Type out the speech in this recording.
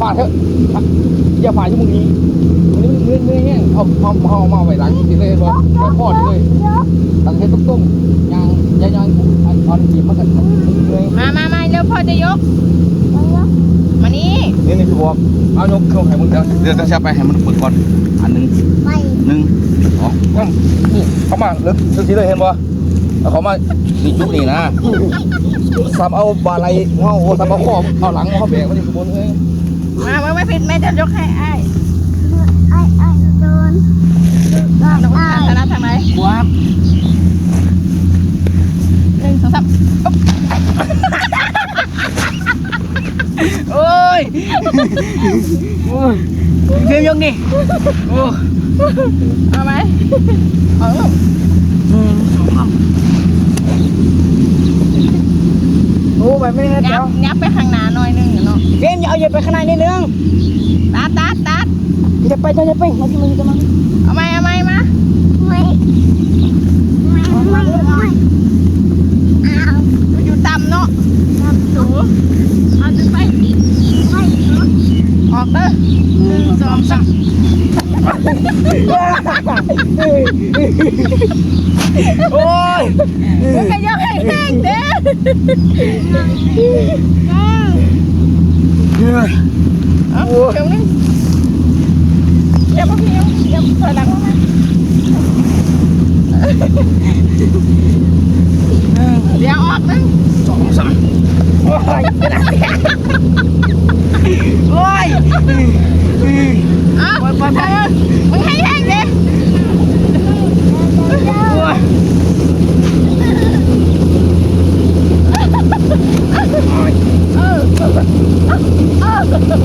ที่มึงนี้อันนี้มันเมื่อยเมื่อยแห้งเอาเอาเอามาไว้หลังสิเลยบ่ไว้พ่อเลยตั้งเฮ็ดตุ้มๆยางยางยางอันอันทีมันก็เมื่อยมามามาเร็วพ่อจะยกมานี่นี่นี่พี่บอกเอายกเครื่องให้มึงเดี๋ยวเดี๋ยวจะแช่ไปให้มันเปิดก่อนอันหนึงหนึ่งสองสามนี่เขามาเลิกเลิกทีเลยเห็นบ่แล้วเขามานี่ยุคนี้นะซ้ำเอาบาไหลเงาซ้ำเอาข้อเอาหลังเขาแบกมันอยู่ข้างบนเอ้ย มาไม่ไม่ผิดแม่จะยกให้ไอ้ไอ้ไอ้โดนน้องทางนะทางไหนว้าหนึ่งสองสามโอุ๊บโอ้ยเพียงยังนี่โอ้เอาไหมเอาลูกโอ้ ไปไม่ได้ยัเจ้าบยับไปข้างหน้าหน่อยหนึงเนาะเฟรมอย่าเอาอย่าไปข้างในนิดนึงตัดตัดตัดจะไปจะไปมาที่มันจะมาเอาไหมเอาไหมมาไม่ไม่ไม่ไม่เอาอยู่ต่ำเนาะสูเอาดึงไปไม่ออกเด้อหนึ่งสองสาม โอ้ยมันก็ยังให้แห้งเด้อเอาเดี๋ยวนึงเดี๋ยวมาพี่เอาเดี๋ยวถอยหลังมาเดี๋ยวออกนึงสองสามโอ้ยโ